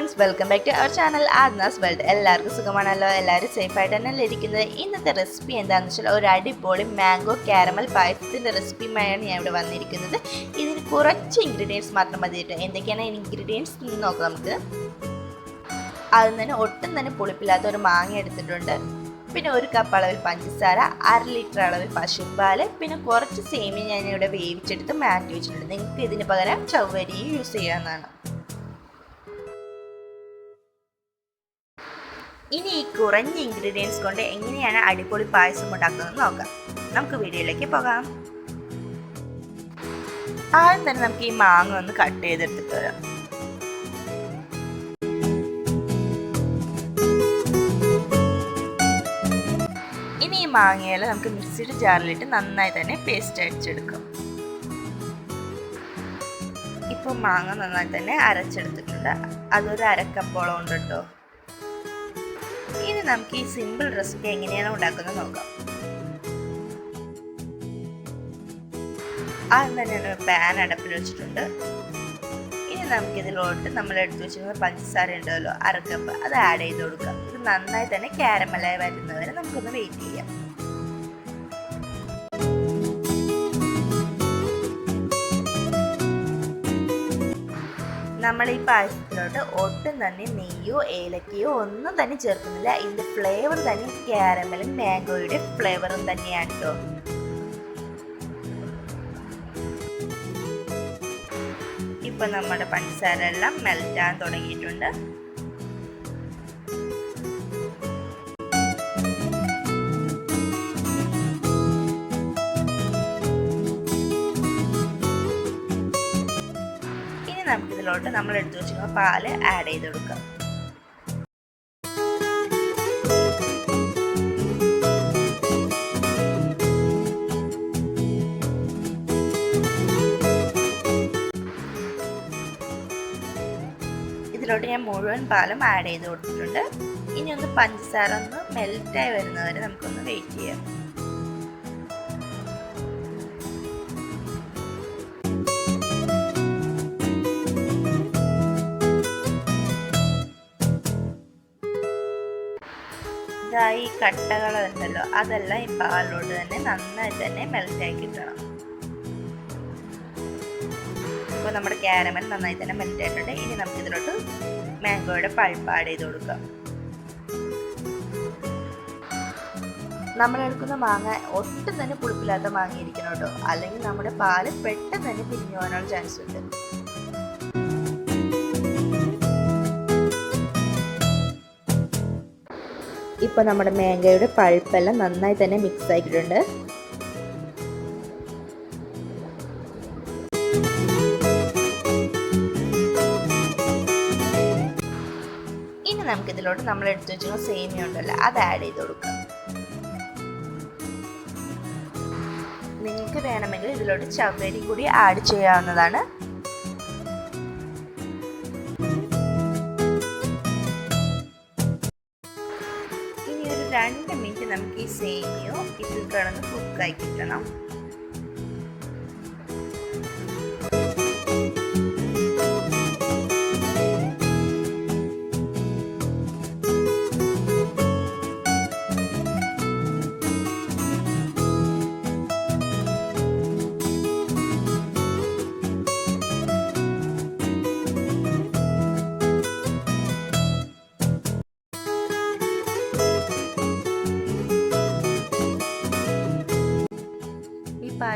Friends welcome back to our channel Adnas world എല്ലാവർക്കും സുഖമാണല്ലോ? എല്ലാവരും സേഫ് സേഫായിട്ട് തന്നെ ഇരിക്കുന്നത്? ഇന്നത്തെ റെസിപ്പി എന്താണെന്ന് വെച്ചാൽ ഒരു അടിപൊളി മാംഗോ കാരമൽ പായസത്തിന്റെ റെസിപ്പിയുമായാണ് ഞാൻ ഇവിടെ വന്നിരിക്കുന്നത്. ഇതിന് കുറച്ച് ഇൻഗ്രീഡിയൻസ് മാത്രം മതി കേട്ടോ. എന്തൊക്കെയാണ് ഇൻഗ്രീഡിയൻസ് നോക്കാം നമുക്ക്. അതിൽ തന്നെ ഒട്ടും തന്നെ പുളിപ്പില്ലാത്ത ഒരു മാങ്ങ എടുത്തിട്ടുണ്ട്. പിന്നെ ഒരു കപ്പ് അളവിൽ പഞ്ചസാര അര ലിറ്റർ അളവിൽ പശുപ്പാൽ പിന്നെ കുറച്ച് സേമിയ ഞാൻ ഇവിടെ വേവിച്ചെടുത്ത് മാറ്റി വെച്ചിട്ടുണ്ട്. നിങ്ങൾക്ക് ഇതിന് പകരം ചവ്വരിയും യൂസ് ചെയ്യാവുന്നതാണ്. ഇനി ഈ കുറഞ്ഞ ഇൻഗ്രീഡിയൻസ് കൊണ്ട് എങ്ങനെയാണ് അടിപൊളി പായസം ഉണ്ടാക്കുന്നത് നോക്കാം. നമുക്ക് വീഡിയോയിലേക്ക് പോകാം. ആദ്യം തന്നെ നമുക്ക് ഈ മാങ്ങ ഒന്ന് കട്ട് ചെയ്തെടുത്തിട്ട് വരാം. ഇനി ഈ മാങ്ങയില നമുക്ക് മിക്സിയുടെ ജാറിലിട്ട് നന്നായി തന്നെ പേസ്റ്റ് അടിച്ചെടുക്കാം. ഇപ്പോൾ മാങ്ങ നന്നായി തന്നെ അരച്ചെടുത്തിട്ടുണ്ട്. അതൊരു അരക്കപ്പോളം ഉണ്ട് കേട്ടോ ഇനി നമുക്ക് ഈ സിമ്പിൾ റെസിപ്പി എങ്ങനെയാണ് ഉണ്ടാക്കുന്നത് നോക്കാം. ആദ്യം തന്നെ ഒരു പാൻ അടപ്പിൽ വെച്ചിട്ടുണ്ട്. ഇനി നമുക്കിതിലോട്ട് നമ്മൾ എടുത്തു വെച്ചിരുന്ന പഞ്ചസാര ഉണ്ടല്ലോ അരക്കപ്പ് അത് ആഡ് ചെയ്ത് കൊടുക്കാം. ഇത് നന്നായി തന്നെ ക്യാരമലായി വരുന്നവരെ നമുക്കൊന്ന് വെയിറ്റ് ചെയ്യാം. നമ്മൾ ഈ പായസത്തിലോട്ട് ഒട്ടും തന്നെ നെയ്യോ ഏലക്കയോ ഒന്നും തന്നെ ചേർക്കുന്നില്ല. ഇതിന്റെ ഫ്ലേവർ തന്നെ ക്യാരമലും മാംഗോയുടെ ഫ്ലേവറും തന്നെയാണ് കേട്ടോ ഇപ്പൊ നമ്മുടെ പഞ്ചസാര എല്ലാം മെൽറ്റാൻ തുടങ്ങിയിട്ടുണ്ട്. ഇനി നമുക്കിതിലോട്ട് നമ്മൾ എടുത്തു വെച്ചിരിക്കുന്ന പാൽ ആഡ് ചെയ്ത് കൊടുക്കാം ഇതിലോട്ട് ഞാൻ മുഴുവൻ പാലും ആഡ് ചെയ്ത് കൊടുത്തിട്ടുണ്ട്. ഇനി ഒന്ന് പഞ്ചസാര ഒന്ന് മെൽറ്റായി വരുന്നവരെ നമുക്കൊന്ന് വെയിറ്റ് ചെയ്യാം. ഇതാ ഈ കട്ടകളുണ്ടല്ലോ അതെല്ലാം ഈ പാലിലോട്ട് തന്നെ നന്നായി തന്നെ മെൽറ്റായി കിട്ടണം. ഇപ്പോൾ നമ്മുടെ ക്യാരമൽ നന്നായി തന്നെ മെൽറ്റ് ആയിട്ടുണ്ട്. ഇനി നമുക്ക് ഇതിലോട്ട് മാംഗോയുടെ പഴുപ്പ് ആഡ് ചെയ്ത് കൊടുക്കാം. നമ്മൾ എടുക്കുന്ന മാങ്ങ ഒട്ടും തന്നെ പുളിപ്പില്ലാത്ത മാങ്ങ ഇരിക്കണം കേട്ടോ. അല്ലെങ്കിൽ നമ്മുടെ പാൽ പെട്ടെന്ന് തന്നെ പിരിഞ്ഞു പോകാനുള്ള ചാൻസ് ഉണ്ട്. ഇപ്പോൾ നമ്മുടെ മാങ്കയുടെ പഴുപ്പെല്ലാം നന്നായി തന്നെ മിക്സ് ആക്കിയിട്ടുണ്ട് ഇനി നമുക്ക് ഇതിലോട്ട് നമ്മൾ എടുത്തു വെച്ചിരുന്ന സേമിയ ഉണ്ടല്ലോ അത് ആഡ് ചെയ്ത് കൊടുക്കാം. നിങ്ങൾക്ക് വേണമെങ്കിൽ ഇതിലോട്ട് ചവരി കൂടി ആഡ് ചെയ്യാവുന്നതാണ്. രണ്ട് മിനിറ്റ് നമുക്ക് ഈ സേമിയോ ഇതിൽ കിടന്ന് കുക്കായി കിട്ടണം.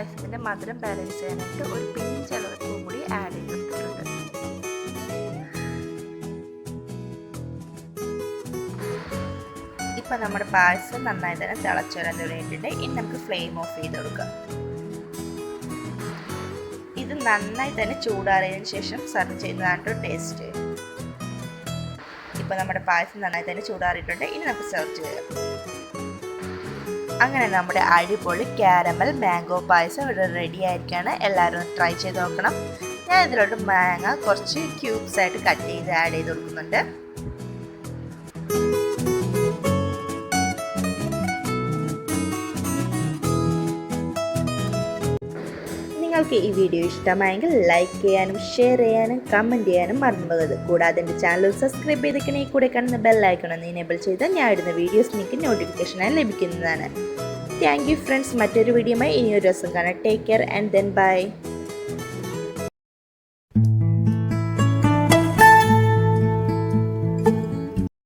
പായസത്തിന്റെ മധുരം ബാലൻസ് ചെയ്യാനായിട്ട് ഒരു പിഞ്ച് ഇളവും കൂടി ആഡ് ചെയ്ത് ചെയ്തിട്ടുണ്ട്. ഇപ്പൊ നമ്മുടെ പായസം നന്നായി തന്നെ തിളച്ചു വരാൻ തുടങ്ങിയിട്ടുണ്ട്. ഇനി നമുക്ക് ഫ്ലെയിം ഓഫ് ചെയ്ത് കൊടുക്കാം. ഇത് നന്നായി തന്നെ ചൂടാറിയതിനു ശേഷം സെർവ് ചെയ്യുന്നതാണ് ടേസ്റ്റ് ഇപ്പൊ നമ്മുടെ പായസം നന്നായി തന്നെ ചൂടാറിയിട്ടുണ്ട്. ഇനി നമുക്ക് സെർവ് ചെയ്യാം. അങ്ങനെ നമ്മുടെ അടിപൊളി ക്യാരമൽ മാംഗോ പായസം ഇവിടെ റെഡി ആയിരിക്കുകയാണ് എല്ലാവരും ട്രൈ ചെയ്ത് നോക്കണം. ഞാൻ ഇതിലോട്ട് മാങ്ങ കുറച്ച് ക്യൂബ്സ് ആയിട്ട് കട്ട് ചെയ്ത് ആഡ് ചെയ്ത് കൊടുക്കുന്നുണ്ട്. നിങ്ങൾക്ക് ഈ വീഡിയോ ഇഷ്ടമായെങ്കിൽ ലൈക്ക് ചെയ്യാനും ഷെയർ ചെയ്യാനും കമന്റ് ചെയ്യാനും മറന്നു പോകരുത് കൂടാതെ എന്റെ ചാനൽ സബ്സ്ക്രൈബ് ചെയ്തിരിക്കണേ കൂടെ കാണുന്ന ബെല്ലൈക്കൺ ഒന്ന് എനേബിൾ ചെയ്താൽ ഞാൻ ഇടുന്ന വീഡിയോസ് നിങ്ങൾക്ക് നോട്ടിഫിക്കേഷനായി ലഭിക്കുന്നതാണ്. താങ്ക് യു ഫ്രണ്ട്സ് മറ്റൊരു വീഡിയോയുമായി ഇനിയൊരു ദിവസം കാണാം. Take care and then bye